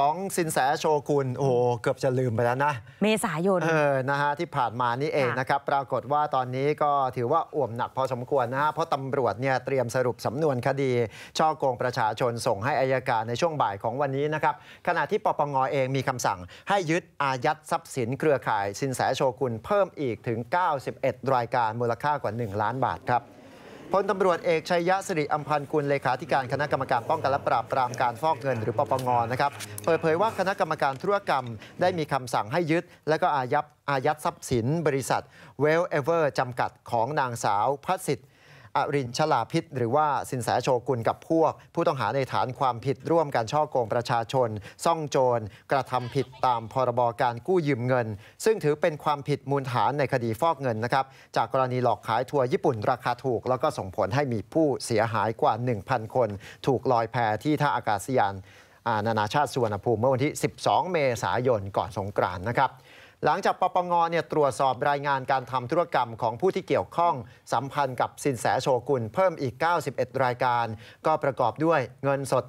ของสินแสโชกุนโอ้โหเกือบจะลืมไปแล้วนะ เมษายนเออนะฮะที่ผ่านมานี่เองค่ะนะครับ ปรากฏว่าตอนนี้ก็ถือว่าอ่วมหนักพอสมควรนะฮะเพราะตำรวจเนี่ยเตรียมสรุปสำนวนคดีช่อโกงประชาชนส่งให้อายการในช่วงบ่ายของวันนี้นะครับ ขณะที่ปปงเองมีคำสั่งให้ยึดอายัดทรัพย์สินเครือข่ายสินแสโชกุนเพิ่มอีกถึง 91 รายการมูลค่ากว่า 1 ล้านบาทครับ พลตำรวจเอกชัยยะสิริอัมพันธ์กุลเลขาธิการคณะกรรมการป้องกันและปราบปรามการฟอกเงินหรือปปงนะครับเปิดเผยว่าคณะกรรมการธุรกรรมได้มีคำสั่งให้ยึด และก็อายัดอายัดทรัพย์สินบริษัทเวลเอเวอร์จำกัดของนางสาวพัสิทธิ อรินชลาพิษ หรือว่าสินแสโชกุลกับพวก ผู้ต้องหาในฐานความผิดร่วมกันช่อโกงประชาชน ซ่องโจร กระทำผิดตามพรบการกู้ยืมเงิน ซึ่งถือเป็นความผิดมูลฐานในคดีฟอกเงินนะครับจากกรณีหลอกขายทัวร์ญี่ปุ่นราคาถูก แล้วก็ส่งผลให้มีผู้เสียหายกว่า 1,000 คน ถูกลอยแพที่ท่าอากาศยานนานาชาติสุวรรณภูมิเมื่อวันที่ 12 เมษายนก่อนสงกรานต์นะครับ หลังจากปปงเนี่ยตรวจสอบรายงานการทำธุรกรรมของผู้ที่เกี่ยวข้องสัมพันธ์กับสินแสโชกุลเพิ่มอีก 91 รายการ ก็ประกอบด้วยเงินสด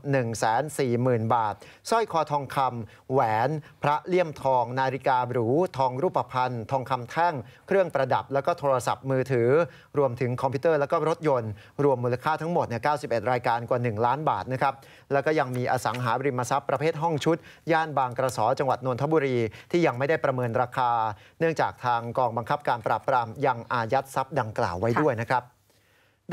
140,000 บาทสร้อยคอทองคำแหวน พระเลี่ยมทอง นาฬิกาหรู ทองรูปพรรณทองคำแท่ง เครื่องประดับ แล้วก็โทรศัพท์มือถือ รวมถึงคอมพิวเตอร์แล้วก็รถยนต์ รวมมูลค่าทั้งหมดเนี่ย91 รายการกว่า 1 ล้านบาทนะครับแล้วก็ยังมีอสังหาริมทรัพย์ประเภทห้องชุด ย่านบางกระสอจังหวัดนนทบุรีที่ยังไม่ได้ประเมินราราคาเนื่องจากทางกองบังคับการปราบปรามยังอายัดทรัพย์ดังกล่าวไว้ด้วยนะครับ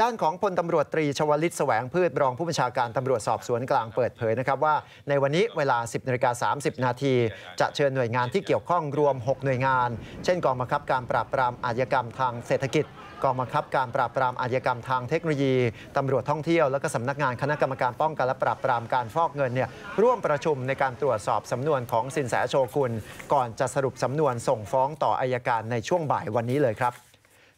ด้านของพลตำรวจตรีชวลิตแสวงพืชรองผู้บัญชาการตำรวจสอบสวนกลางเปิดเผยนะครับว่าในวันนี้เวลา 10นาฬิกา30 นาที จะเชิญหน่วยงานที่เกี่ยวข้องรวม 6 หน่วยงาน เช่นกองบังคับการปราบปรามอาชญากรรมทางเศรษฐกิจกองบังคับการปราบปรามอาชญากรรมทางเทคโนโลยี ตำรวจท่องเที่ยว และก็สำนักงานคณะกรรมการป้องกันและปราบปรามการฟอกเงินเนี่ยร่วมประชุมในการตรวจสอบสำนวนของสินแสโชกุลก่อนจะสรุปสำนวนส่งฟ้องต่ออายการในช่วงบ่ายวันนี้เลยครับ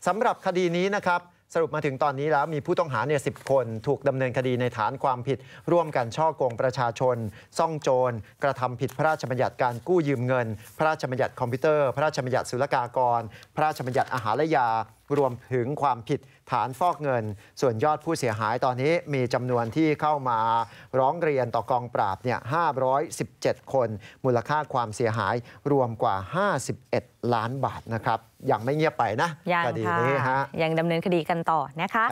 สำหรับคดีนี้นะครับ สรุปมาถึงตอนนี้แล้วมีผู้ต้องหาเนี่ยสิคนถูกดำเนินคดีในฐานความผิด ร่วมกันช่อกงประชาชน ซ่องโจร กระทำผิดพระราชบัญญัติการกู้ยืมเงิน พระราชบัญญัติคอมพิวเตอร์ พระราชบัญญัติศุลกากร พระราชบัญญัติอาหารและยารวมถึงความผิดฐานฟอกเงิน ส่วนยอดผู้เสียหายตอนนี้มีจำนวนที่เข้ามาร้องเรียนต่อกองปราบเนี่ย517 คน มูลค่าความเสียหายรวมกว่า 51 ล้านบาทนะครับ ยังไม่เงียบไปนะยังคดีค่ะนี้ฮะยังดำเนินคดีกันต่อนะคะ